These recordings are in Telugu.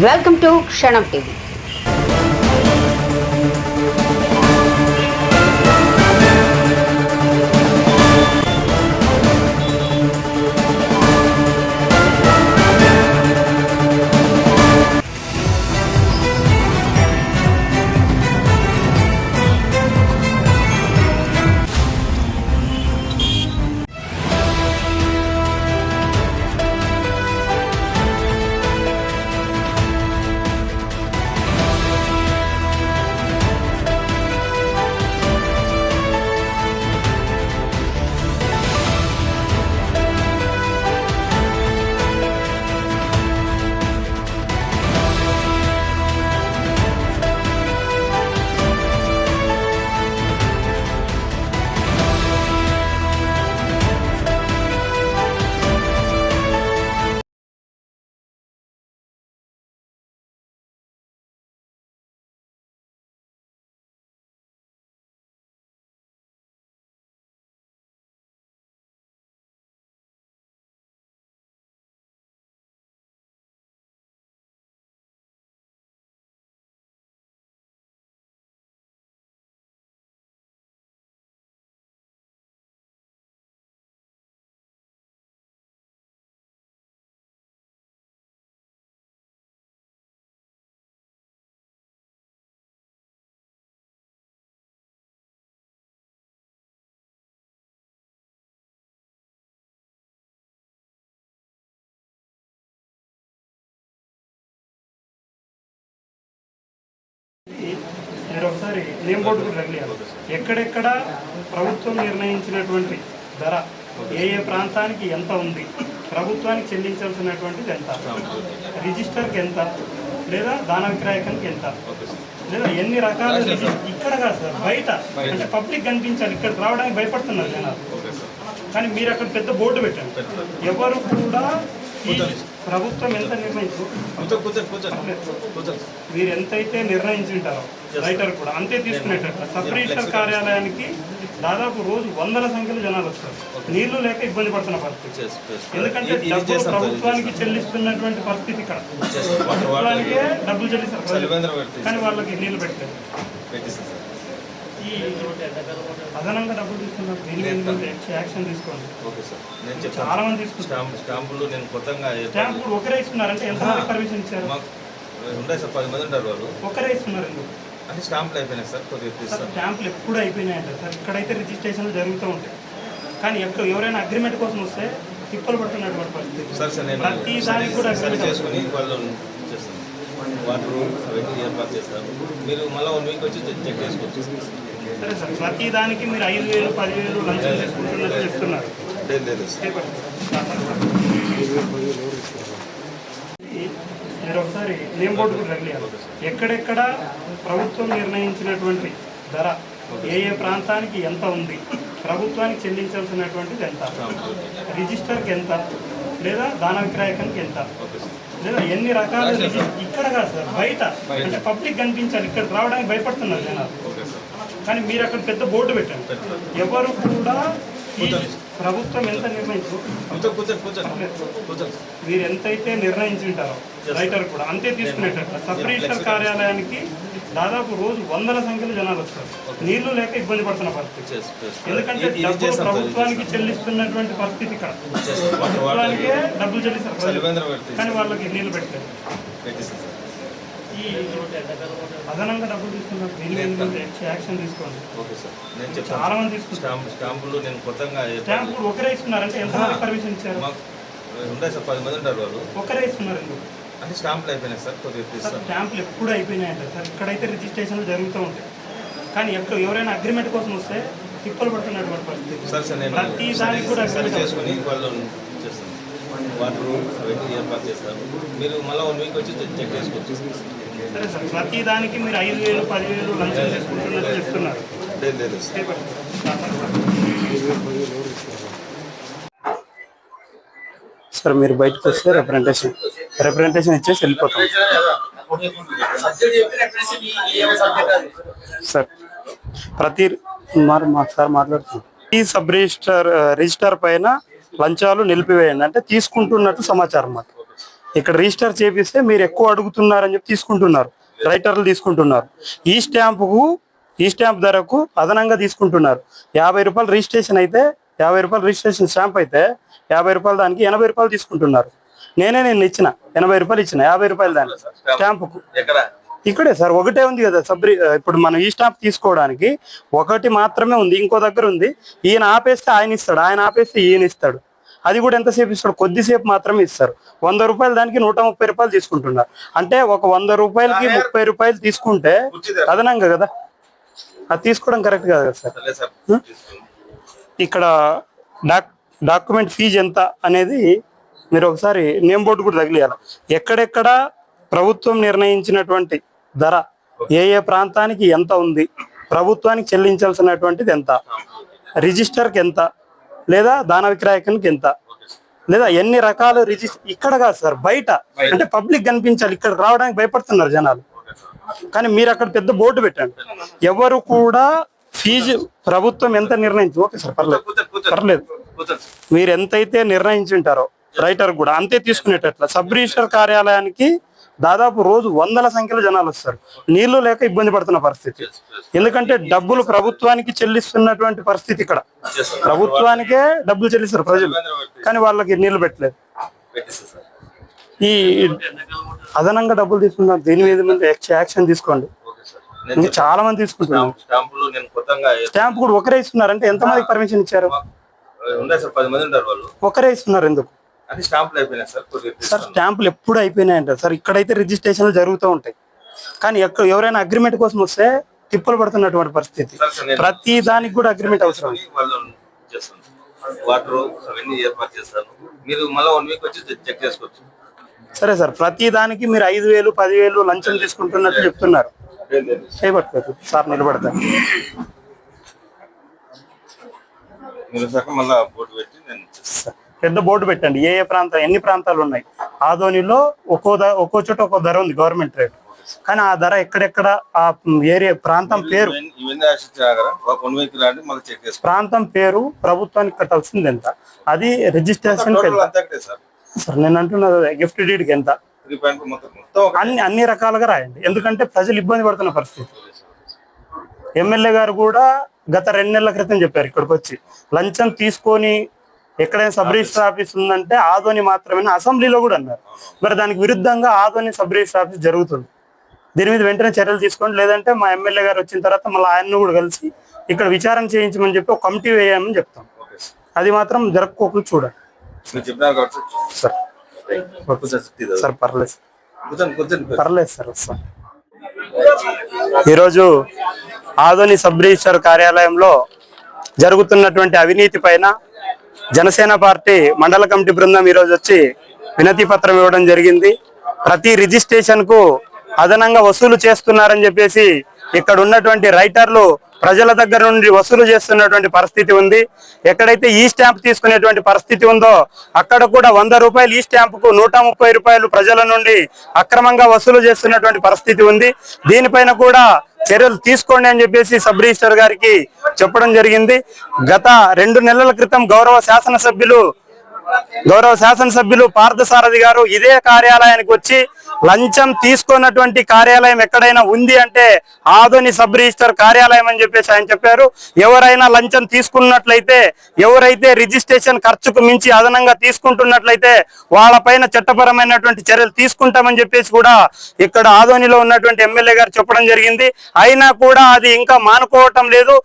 వెల్కమ్ టు క్షణం టీవీ ఒకసారి నేమ్ బోర్డు కూడా ఎక్కడెక్కడ ప్రభుత్వం నిర్ణయించినటువంటి ధర ఏ ఏ ప్రాంతానికి ఎంత ఉంది ప్రభుత్వానికి చెల్లించాల్సినటువంటిది ఎంత రిజిస్టర్కి ఎంత లేదా దాన విక్రయకానికి ఎంత లేదా ఎన్ని రకాల ఇక్కడ కాదు సార్ బయట. అంటే పబ్లిక్ కనిపించాలి ఇక్కడ రావడానికి భయపడుతున్నారు జనాలు. కానీ మీరు అక్కడ పెద్ద బోర్డు పెట్టండి ఎవరు కూడా ప్రభుత్వం ఎంత నిర్ణయించు? మీరు ఎంతైతే నిర్ణయించుంటారో రైటర్ కూడా అంతే తీసుకునేటట్టు. సబ్ రిజిస్టర్ కార్యాలయానికి దాదాపు రోజు వందల సంఖ్యలో జనాలు వస్తారు. నీళ్ళు లేక ఇబ్బంది పడుతున్న పరిస్థితి. ఎందుకంటే డబ్బులు ఇది ప్రభుత్వానికి చెల్లిస్తున్నటువంటి పరిస్థితి ఇక్కడ. ప్రభుత్వానికే డబ్బులు చెల్లిస్తారు. కానీ వాళ్ళకి నీళ్ళు పెట్టలేదు. ఈ అదనంగా డబ్బులు తీసుకున్నారు దీని యాక్షన్ తీసుకోండి. Okay sir. నేను చాలా మంది తీసుకుంటారు. స్టాంప్ స్టాంపులు నేను కొత్తగా స్టాంపులు ఒకరే ఇస్తున్నారంటే ఎంతమంది పర్మిషన్ ఇచ్చారు? మాకు ఉంటాయి సార్ పది మంది ఉంటారు వాళ్ళు. ఒకరే ఇస్తున్నారు ఎందుకు? అంటే స్టాంపులు అయిపోయినాయి సార్ కొద్దిగా సార్ స్టాంపులు ఎప్పుడు అయిపోయినాయంట సార్. ఇక్కడైతే రిజిస్ట్రేషన్లు జరుగుతూ ఉంటాయి. కానీ ఎక్కడ ఎవరైనా అగ్రిమెంట్ కోసం వస్తే తిప్పలు పడుతున్నటువంటి పరిస్థితి. సరే సార్ నేను ప్రతి సరి దానికి కూడా సరి చేసుకుని వాళ్ళు చేస్తాను వాటర్ అవన్నీ ఏర్పాటు చేస్తాను మీరు మళ్ళీ వన్ వీక్ వచ్చి చెక్ చేసుకోవచ్చు. సరే సార్? ప్రతి దానికి మీరు ఐదు వేలు పదివేలు లంచం చేసుకుంటున్నట్టు చెప్తున్నారు. మీరు ఒకసారి నేమ్ బోర్డు కూడా రెగ్యులర్ ఎక్కడెక్కడ ప్రభుత్వం నిర్ణయించినటువంటి ధర ఏ ఏ ప్రాంతానికి ఎంత ఉంది ప్రభుత్వానికి చెల్లించాల్సినటువంటిది ఎంత రిజిస్టర్కి ఎంత లేదా దాన విక్రయకానికి ఎంత లేదా ఎన్ని రకాల ఇక్కడ కాదు సార్ బయట. అంటే పబ్లిక్ కనిపించాలి ఇక్కడ రావడానికి భయపడుతున్నారు జనాలు. కానీ మీరు అక్కడ పెద్ద బోర్డు పెట్టండి పెడతాను ఎవరు కూడా ప్రభుత్వం ఎంత నిర్ణయించు కూర్చో కూర్చోండి. కూర్చోండి కూర్చోండి. మీరు ఎంతైతే నిర్ణయించుంటారో రైటర్ కూడా అంతే తీసుకునేటట్టు. సబ్ రిజిస్టర్ కార్యాలయానికి దాదాపు రోజు వందల సంఖ్యలో జనాలు వస్తారు. నీళ్ళు లేక ఇబ్బంది పడుతున్న పరిస్థితి. ఎందుకంటే డబ్బులు ప్రభుత్వానికి చెల్లిస్తున్నటువంటి పరిస్థితి ఇక్కడ. ప్రభుత్వానికే డబ్బులు చెల్లిస్తారు. కానీ వాళ్ళకి నీళ్ళు పెట్టలేదు. అదనంగా డబ్బులు మీరు యాక్షన్ తీసుకోండి. Okay sir. నేను చాలా మంది తీసుకుంటారు. స్టాంప్ స్టాంపులు నేను కొత్తగా స్టాంపులు ఒకరే ఇస్తున్నారంటే ఎంతమంది పర్మిషన్ ఇచ్చారు? ఉంటాయి సార్ పది మంది ఉంటారు వాళ్ళు. ఒకరే ఇస్తున్నారు ఎందుకు? అంటే స్టాంపులు అయిపోయినాయి సార్ కొద్దిగా సార్ స్టాంపులు ఎప్పుడు అయిపోయినాయంట సార్. ఇక్కడైతే రిజిస్ట్రేషన్లు జరుగుతూ ఉంటాయి. కానీ ఎక్కడ ఎవరైనా అగ్రిమెంట్ కోసం వస్తే తిప్పలు పడుతున్నటువంటి పరిస్థితి. సార్ సార్ నేను ప్రతి సరి దానికి కూడా చేసుకుని వాళ్ళు చేస్తాను వాటర్ అవన్నీ ఏర్పాటు చేస్తాను మీరు మళ్ళీ వన్ వీక్ వచ్చి చెక్ చెక్ చేసుకోవచ్చు. సరే సార్ ప్రతి దానికి మీరు ఐదు వేలు పదివేలు లంచం చేసుకుంటున్నట్టు చెప్తున్నారు. లేదు లేదు సార్ చేపట్టు. సార్ మీరు బయటకు వస్తే రిప్రజెంటేషన్ రిప్రజెంటేషన్ ఇచ్చేసి వెళ్ళిపోతాం. సార్ ప్రతి మరి మా సార్ మాట్లాడుతున్నాం ఈ సబ్ రిజిస్టర్ రిజిస్టర్ పైన లంచాలు నిలిపివేయండి. అంటే తీసుకుంటున్నట్టు సమాచారం మాకు. ఇక్కడ రిజిస్టర్ చేపిస్తే మీరు ఎక్కువ అడుగుతున్నారని చెప్పి తీసుకుంటున్నారు. రైటర్లు తీసుకుంటున్నారు. ఈ స్టాంపుకు ఈ స్టాంప్ ధరకు అదనంగా తీసుకుంటున్నారు. యాభై రూపాయలు రిజిస్ట్రేషన్ అయితే యాభై రూపాయలు రిజిస్ట్రేషన్ స్టాంప్ అయితే యాభై రూపాయలు దానికి ఎనభై రూపాయలు తీసుకుంటున్నారు. నేనే నేను ఇచ్చిన ఎనభై రూపాయలు ఇచ్చిన యాభై రూపాయలు దానికి స్టాంపుకు. ఇక్కడే సార్ ఒకటే ఉంది కదా సబ్రి ఇప్పుడు మనం ఈ స్టాంప్ తీసుకోవడానికి ఒకటి మాత్రమే ఉంది ఇంకో దగ్గర ఉంది. ఈయన ఆపేస్తే ఆయన ఇస్తాడు ఆయన ఆపేస్తే ఈయన ఇస్తాడు. అది కూడా ఎంతసేపు ఇస్తాడు కొద్దిసేపు మాత్రమే ఇస్తారు. వంద రూపాయలు దానికి నూట ముప్పై రూపాయలు తీసుకుంటున్నారు. అంటే ఒక వంద రూపాయలకి ముప్పై రూపాయలు తీసుకుంటే అదనంగా కదా? అది తీసుకోవడం కరెక్ట్ కాదు కదా సార్. ఇక్కడ డాక్ డాక్యుమెంట్ ఫీజు ఎంత అనేది మీరు ఒకసారి నేమ్ బోర్డు కూడా తగిలియాలి. ఎక్కడెక్కడ ప్రభుత్వం నిర్ణయించినటువంటి ధర ఏ ఏ ప్రాంతానికి ఎంత ఉంది ప్రభుత్వానికి చెల్లించాల్సినటువంటిది ఎంత రిజిస్టర్కి ఎంత లేదా దాన విక్రయకానికి ఎంత లేదా ఎన్ని రకాల రిజిస్టర్ ఇక్కడ కాదు సార్ బయట. అంటే పబ్లిక్ కనిపించాలి ఇక్కడ రావడానికి భయపడుతున్నారు జనాలు. కానీ మీరు అక్కడ పెద్ద బోర్డు పెట్టండి ఎవరు కూడా ఫీజు ప్రభుత్వం ఎంత నిర్ణయించి ఓకే సార్ పర్లేదు. పర్లేదు. మీరు ఎంతైతే నిర్ణయించుంటారో రైటర్ కూడా అంతే తీసుకునేటట్ల. సబ్ రిజిస్టర్ కార్యాలయానికి దాదాపు రోజు వందల సంఖ్యలో జనాలు వస్తారు. నీళ్ళు లేక ఇబ్బంది పడుతున్న పరిస్థితి. ఎందుకంటే డబ్బులు ప్రభుత్వానికి చెల్లిస్తున్నటువంటి పరిస్థితి ఇక్కడ. ప్రభుత్వానికే డబ్బులు చెల్లిస్తారు ప్రజలు. కానీ వాళ్ళకి నీళ్ళు పెట్టలేదు. ఈ అదనంగా డబ్బులు తీసుకుంటారు దీని మీద మీద యాక్షన్- తీసుకోండి. చాలా మంది తీసుకుంటున్నారు. స్టాంప్- కూడా ఒకరే ఇస్తున్నారంటే ఎంతమందికి పర్మిషన్ ఇచ్చారు? ఒకరే ఇస్తున్నారు ఎందుకు? స్టాంపులు అయిపోయినాయి సార్ సార్. స్టాంపులు ఎప్పుడు అయిపోయినాయంట సార్. ఇక్కడైతే రిజిస్ట్రేషన్లు జరుగుతూ ఉంటాయి. కానీ ఎక్కడ ఎవరైనా అగ్రిమెంట్ కోసం వస్తే తిప్పలు పడుతున్నటువంటి పరిస్థితి. ప్రతి దానికి కూడా అగ్రిమెంట్ అవసరం. వాళ్ళు చేస్తాను. వాటర్ అవన్నీ ఏర్పాటు చేస్తాను. మీరు మళ్ళీ వన్ వీక్ వచ్చి చెక్ చేసుకోవచ్చు. సరే సార్ ప్రతి దానికి మీరు ఐదు వేలు పదివేలు లంచం తీసుకుంటున్నట్టు చెప్తున్నారు. చేయబట్టుకోరు సార్ నిలబడతారు. మీరు సగం మళ్ళీ బోర్డు పెట్టి నేను. పెద్ద బోర్డు పెట్టండి. ఏ ఏ ప్రాంతం ఎన్ని ప్రాంతాలు ఉన్నాయి? ఆదోనిలో ఒక్కో ద ఒక్కో చోట ఒక్కో ధర ఉంది గవర్నమెంట్ రేట్. కానీ ఆ ధర ఎక్కడెక్కడ ఆ ఏరియా ప్రాంతం పేరు ప్రాంతం పేరు ప్రభుత్వానికి కట్టాల్సింది ఎంత? అది రిజిస్ట్రేషన్ సార్. నేను అంటున్నది గిఫ్ట్ డీడ్కి ఎంత? అన్ని అన్ని రకాలుగా రాయండి. ఎందుకంటే ప్రజలు ఇబ్బంది పడుతున్న పరిస్థితి. ఎమ్మెల్యే గారు కూడా గత రెండు నెలల క్రితం చెప్పారు ఇక్కడికి వచ్చి. లంచం తీసుకొని ఎక్కడైనా సబ్ రిజిస్టర్ ఆఫీస్ ఉందంటే ఆదోని మాత్రమే అసెంబ్లీలో కూడా అన్నారు. మరి దానికి విరుద్ధంగా ఆదోని సబ్ రిజిస్టర్ ఆఫీస్ జరుగుతుంది. దీని మీద వెంటనే చర్యలు తీసుకోండి. లేదంటే మా ఎమ్మెల్యే గారు వచ్చిన తర్వాత మళ్ళీ ఆయన్ను కూడా కలిసి ఇక్కడ విచారణ చేయించమని చెప్పి ఒక కమిటీ వేయమని చెప్తాం. సార్. అది మాత్రం జరగకోకుండా చూడండి సార్. సార్ పర్లేదు. సార్. పర్లేదు సార్ వస్తాం. ఈరోజు ఆదోని సబ్ రిజిస్టర్ కార్యాలయంలో జరుగుతున్నటువంటి అవినీతి పైన జనసేన పార్టీ మండల కమిటీ బృందం ఈరోజు వచ్చి వినతి పత్రం ఇవ్వడం జరిగింది. ప్రతి రిజిస్ట్రేషన్కు అదనంగా వసూలు చేస్తున్నారని చెప్పేసి ఇక్కడ ఉన్నటువంటి రైటర్లు ప్రజల దగ్గర నుండి వసూలు చేస్తున్నటువంటి పరిస్థితి ఉంది. ఎక్కడైతే ఈ స్టాంప్ తీసుకునేటువంటి పరిస్థితి ఉందో అక్కడ కూడా వంద రూపాయలు ఈ స్టాంపుకు నూట ముప్పై రూపాయలు ప్రజల నుండి అక్రమంగా వసూలు చేస్తున్నటువంటి పరిస్థితి ఉంది. దీనిపైన కూడా చర్యలు తీసుకోండి అని చెప్పేసి సబ్ రిజిస్టర్ గారికి చెప్పడం జరిగింది. గత రెండు నెలల క్రితం గౌరవ శాసనసభ్యులు గౌరవ శాసనసభ్యులు పార్థసారథి గారు ఇదే కార్యాలయానికి వచ్చి లంచం తీసుకున్నటువంటి కార్యాలయం ఎక్కడైనా ఉంది అంటే ఆదోని సబ్ రిజిస్టర్ కార్యాలయం అని చెప్పేసి ఆయన చెప్పారు. ఎవరైనా లంచం తీసుకున్నట్లయితే ఎవరైతే రిజిస్ట్రేషన్ ఖర్చుకు మించి అదనంగా తీసుకుంటున్నట్లయితే వాళ్ళపైన చట్టపరమైనటువంటి చర్యలు తీసుకుంటామని చెప్పేసి కూడా ఇక్కడ ఆదోనిలో ఉన్నటువంటి ఎమ్మెల్యే గారు చెప్పడం జరిగింది. అయినా కూడా అది ఇంకా మానుకోవటం లేదు.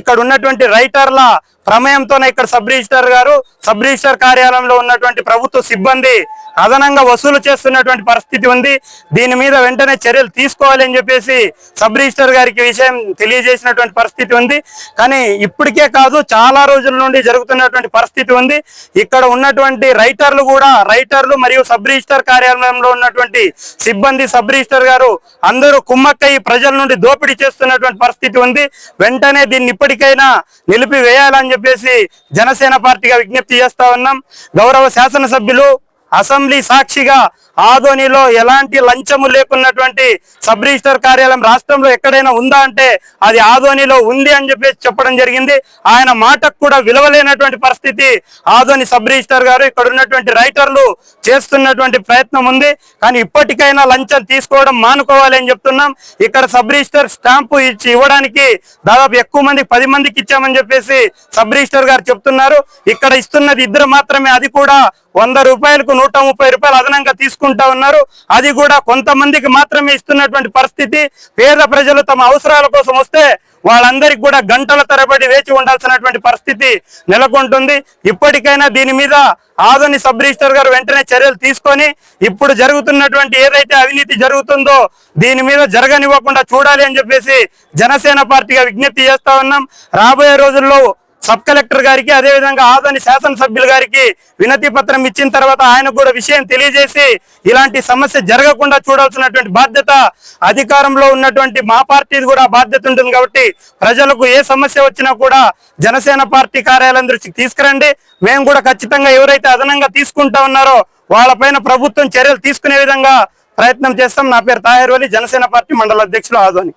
ఇక్కడ ఉన్నటువంటి రైటర్ల ప్రమేయంతోనే ఇక్కడ సబ్ రిజిస్టర్ గారు సబ్ రిజిస్టర్ కార్యాలయంలో ఉన్నటువంటి ప్రభుత్వ సిబ్బంది అదనంగా వసూలు చేస్తున్నటువంటి పరిస్థితి ఉంది. దీని మీద వెంటనే చర్యలు తీసుకోవాలని చెప్పేసి సబ్ రిజిస్టర్ గారికి విషయం తెలియజేసినటువంటి పరిస్థితి ఉంది. కానీ ఇప్పటికే కాదు చాలా రోజుల నుండి జరుగుతున్నటువంటి పరిస్థితి ఉంది. ఇక్కడ ఉన్నటువంటి రైటర్లు కూడా రైటర్లు మరియు సబ్ రిజిస్టర్ కార్యాలయంలో ఉన్నటువంటి సిబ్బంది సబ్ రిజిస్టర్ గారు అందరూ కుమ్మక్కై ప్రజల నుండి దోపిడీ చేస్తున్నటువంటి పరిస్థితి ఉంది. వెంటనే దీన్ని ఇప్పటికైనా నిలిపివేయాలని చెప్పేసి జనసేన పార్టీగా విజ్ఞప్తి చేస్తా ఉన్నాం. గౌరవ శాసనసభ్యులు అసెంబ్లీ సాక్షిగా ఆధోనిలో ఎలాంటి లంచము లేకున్నటువంటి సబ్ రిజిస్టర్ కార్యాలయం రాష్ట్రంలో ఎక్కడైనా ఉందా అంటే అది ఆధోనిలో ఉంది అని చెప్పేసి చెప్పడం జరిగింది. ఆయన మాటకు కూడా విలువలేనటువంటి పరిస్థితి. ఆధోని సబ్ రిజిస్టర్ గారు ఇక్కడ ఉన్నటువంటి రైటర్లు చేస్తున్నటువంటి ప్రయత్నం ఉంది. కానీ ఇప్పటికైనా లంచం తీసుకోవడం మానుకోవాలి అని చెప్తున్నాం. ఇక్కడ సబ్ రిజిస్టర్ స్టాంపు ఇచ్చి ఇవ్వడానికి దాదాపు ఎక్కువ మంది పది మందికి ఇచ్చామని చెప్పేసి సబ్ రిజిస్టర్ గారు చెప్తున్నారు. ఇక్కడ ఇస్తున్నది ఇద్దరు మాత్రమే అది కూడా వంద రూపాయలకు నూట ముప్పై రూపాయలు అదనంగా తీసుకుంటా ఉన్నారు. అది కూడా కొంతమందికి మాత్రమే ఇస్తున్నటువంటి పరిస్థితి. పేద ప్రజలు తమ అవసరాల కోసం వస్తే వాళ్ళందరికీ కూడా గంటల తరబడి వేచి ఉండాల్సినటువంటి పరిస్థితి నెలకొంటుంది. ఇప్పటికైనా దీని మీద ఆదోని సబ్ రిజిస్టర్ గారు వెంటనే చర్యలు తీసుకొని ఇప్పుడు జరుగుతున్నటువంటి ఏదైతే అవినీతి జరుగుతుందో దీని మీద జరగనివ్వకుండా చూడాలి అని చెప్పేసి జనసేన పార్టీగా విజ్ఞప్తి చేస్తా ఉన్నాం. రాబోయే రోజుల్లో సబ్ కలెక్టర్ గారికి అదేవిధంగా ఆదోని శాసనసభ్యులు గారికి వినతి పత్రం ఇచ్చిన తర్వాత ఆయనకు కూడా విషయం తెలియజేసి ఇలాంటి సమస్య జరగకుండా చూడాల్సినటువంటి బాధ్యత అధికారంలో ఉన్నటువంటి మా పార్టీది కూడా బాధ్యత ఉంటుంది కాబట్టి ప్రజలకు ఏ సమస్య వచ్చినా కూడా జనసేన పార్టీ కార్యాలయం దృష్టికి తీసుకురండి. మేము కూడా ఖచ్చితంగా ఎవరైతే అదనంగా తీసుకుంటా ఉన్నారో వాళ్ళపైన ప్రభుత్వం చర్యలు తీసుకునే విధంగా ప్రయత్నం చేస్తాం. నా పేరు తాహేర్వలి జనసేన పార్టీ మండల అధ్యక్షులు ఆదోని.